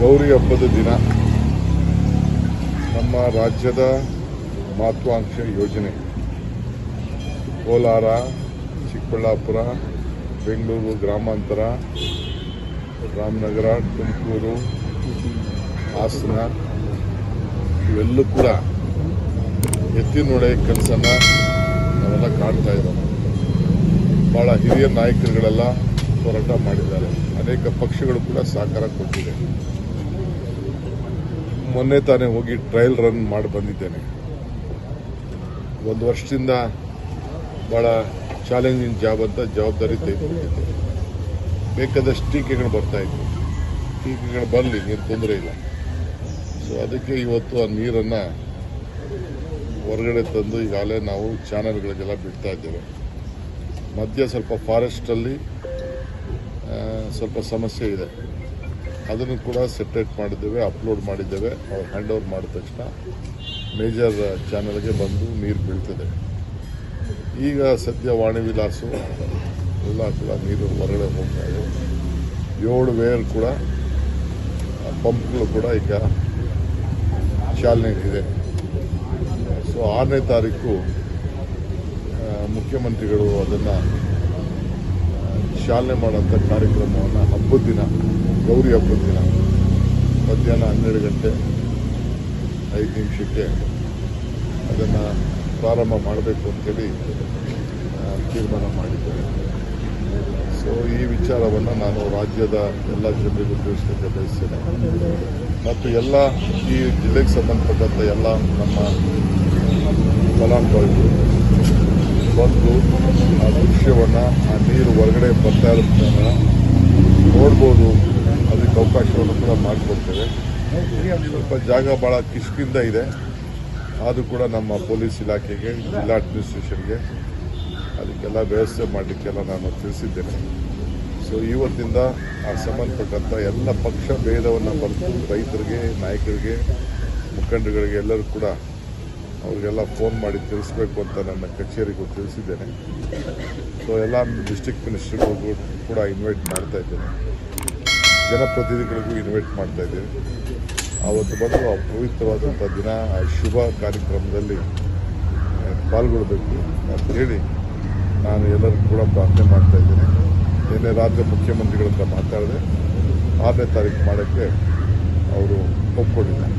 ಗೌರಿ ಹಬ್ಬದ ದಿನ ನಮ್ಮ ರಾಜ್ಯದ ಮಹತ್ವಾಕಾಂಕ್ಷೆ ಯೋಜನೆ. ಕೋಲಾರ, ಚಿಕ್ಕಬಳ್ಳಾಪುರ, ಬೆಂಗಳೂರು ಗ್ರಾಮಾಂತರ, ರಾಮನಗರ, ತುಮಕೂರು, ಹಾಸನ, ಇವೆಲ್ಲೂ ಕೂಡ ಎತ್ತಿನೊಡೆ ಕೆಲಸನ ನಾವೆಲ್ಲ ಕಾಣ್ತಾ ಇದ್ದಾವೆ. ಭಾಳ ಹಿರಿಯ ನಾಯಕರುಗಳೆಲ್ಲ ಹೋರಾಟ ಮಾಡಿದ್ದಾರೆ. ಅನೇಕ ಪಕ್ಷಗಳು ಕೂಡ ಸಹಕಾರ ಕೊಟ್ಟಿದೆ. ಮೊನ್ನೆ ತಾನೇ ಹೋಗಿ ಟ್ರಯಲ್ ರನ್ ಮಾಡಿ ಬಂದಿದ್ದೇನೆ. ಒಂದು ವರ್ಷದಿಂದ ಭಾಳ ಚಾಲೆಂಜಿಂಗ್ ಜಾಬ್ ಅಂತ ಜವಾಬ್ದಾರಿ ತೆಗೆದುಕೊಂಡಿದ್ದೆ ಬೇಕಾದಷ್ಟು ಟೀಕೆಗಳು ಬರ್ತಾ ಇದ್ದವು ಟೀಕೆಗಳು ಬರಲಿ ನೀರು ತೊಂದರೆ ಇಲ್ಲ. ಸೊ ಅದಕ್ಕೆ ಇವತ್ತು ಆ ನೀರನ್ನು ಹೊರಗಡೆ ತಂದು ಈಗಾಗಲೇ ನಾವು ಚಾನಲ್ಗಳಿಗೆಲ್ಲ ಬಿಡ್ತಾ ಇದ್ದೇವೆ. ಮಧ್ಯ ಸ್ವಲ್ಪ ಫಾರೆಸ್ಟಲ್ಲಿ ಸ್ವಲ್ಪ ಸಮಸ್ಯೆ ಇದೆ. ಅದನ್ನು ಕೂಡ ಸೆಪ್ರೇಟ್ ಮಾಡಿದ್ದೇವೆ ಅಪ್ಲೋಡ್ ಮಾಡಿದ್ದೇವೆ. ಅವ್ರು ಹ್ಯಾಂಡ್ ಓವರ್ ಮಾಡಿದ ತಕ್ಷಣ ಮೇಜರ್ ಚಾನಲ್ಗೆ ಬಂದು ನೀರು ಬೀಳ್ತದೆ. ಈಗ ಸದ್ಯ ವಾಣಿ ವಿಲಾಸು ಎಲ್ಲ ಕೂಡ ನೀರು ಹೊರಗಡೆ ಹೋಗ್ತಾ ಇದೆ. ಏಳು ವೇರ್ ಕೂಡ ಪಂಪ್ಗಳು ಕೂಡ ಈಗ ಚಾಲನೆಗಿದೆ ಸೊ ಆರನೇ ತಾರೀಕು ಮುಖ್ಯಮಂತ್ರಿಗಳು ಅದನ್ನು ಚಾಲನೆ ಮಾಡೋಂಥ ಕಾರ್ಯಕ್ರಮವನ್ನು ಹಬ್ಬದ ದಿನ. ಗೌರಿ ಹಬ್ಬದ ದಿನ. ಮಧ್ಯಾಹ್ನ ಹನ್ನೆರಡು ಗಂಟೆ ಐದು ನಿಮಿಷಕ್ಕೆ ಅದನ್ನು ಪ್ರಾರಂಭ ಮಾಡಬೇಕು ಅಂತೇಳಿ ತೀರ್ಮಾನ ಮಾಡಿದ್ದೇನೆ. ಸೊ ಈ ವಿಚಾರವನ್ನು ನಾನು ರಾಜ್ಯದ ಎಲ್ಲ ಜನರಿಗೂ ತಿಳಿಸಲಿಕ್ಕೆ ಬಯಸ್ತೇನೆ. ಮತ್ತು ಎಲ್ಲ ಈ ಜಿಲ್ಲೆಗೆ ಸಂಬಂಧಪಟ್ಟಂಥ ಎಲ್ಲ ನಮ್ಮ ಫಲಾನುಭವಿಗಳು ಬಂದು ಆ ದೃಶ್ಯವನ್ನು, ಆ ನೀರು ಹೊರಗಡೆ ಬರ್ತಾ ಇರೋದನ್ನು ನೋಡ್ಬೋದು. ಅದಕ್ಕೆ ಅವಕಾಶವನ್ನು ಕೂಡ ಮಾಡಿಕೊಡ್ತೇವೆ. ಸ್ವಲ್ಪ ಜಾಗ ಭಾಳ ಕಿಷ್ಕಿಂದ ಇದೆ. ಆದರೂ ಕೂಡ ನಮ್ಮ ಪೊಲೀಸ್ ಇಲಾಖೆಗೆ, ಜಿಲ್ಲಾ ಅಡ್ಮಿನಿಸ್ಟ್ರೇಷನ್ಗೆ ಅದಕ್ಕೆಲ್ಲ ವ್ಯವಸ್ಥೆ ಮಾಡಲಿಕ್ಕೆಲ್ಲ ನಾನು ತಿಳಿಸಿದ್ದೇನೆ. ಸೊ ಇವತ್ತಿಂದ ಆ ಸಂಬಂಧಪಟ್ಟಂಥ ಎಲ್ಲ ಪಕ್ಷ ಭೇದವನ್ನು ಬರೆದು ರೈತರಿಗೆ, ನಾಯಕರಿಗೆ ಮುಖಂಡಗಳಿಗೆ ಎಲ್ಲರೂ ಕೂಡ ಅವರಿಗೆಲ್ಲ ಫೋನ್ ಮಾಡಿ ತಿಳಿಸ್ಬೇಕು ಅಂತ ನನ್ನ ಕಚೇರಿಗೂ ತಿಳಿಸಿದ್ದೇನೆ. ಸೊ ಎಲ್ಲ ಡಿಸ್ಟಿಕ್ ಮಿನಿಸ್ಟರ್ಗಳಿಗೂ ಕೂಡ ಇನ್ವೈಟ್ ಮಾಡ್ತಾ ಇದ್ದೇನೆ. ಜನಪ್ರತಿನಿಧಿಗಳಿಗೂ ಇನ್ವೈಟ್ ಮಾಡ್ತಾ ಇದ್ದೇವೆ. ಅವತ್ತು ಬಂದು ಆ ಪವಿತ್ರವಾದಂಥ ದಿನ, ಆ ಶುಭ ಕಾರ್ಯಕ್ರಮದಲ್ಲಿ ಪಾಲ್ಗೊಳ್ಬೇಕು ಹೇಳಿ ನಾನು ಎಲ್ಲರಿಗೂ ಕೂಡ ಪ್ರಾರ್ಥನೆ ಮಾಡ್ತಾ ಇದ್ದೇನೆ. ನಿನ್ನೆ ರಾಜ್ಯ ಮುಖ್ಯಮಂತ್ರಿಗಳ ಹತ್ರ ಮಾತಾಡಿದೆ. ಆರನೇ ತಾರೀಕು ಮಾಡೋಕ್ಕೆ ಅವರು ಒಪ್ಕೊಂಡಿದ್ದಾರೆ.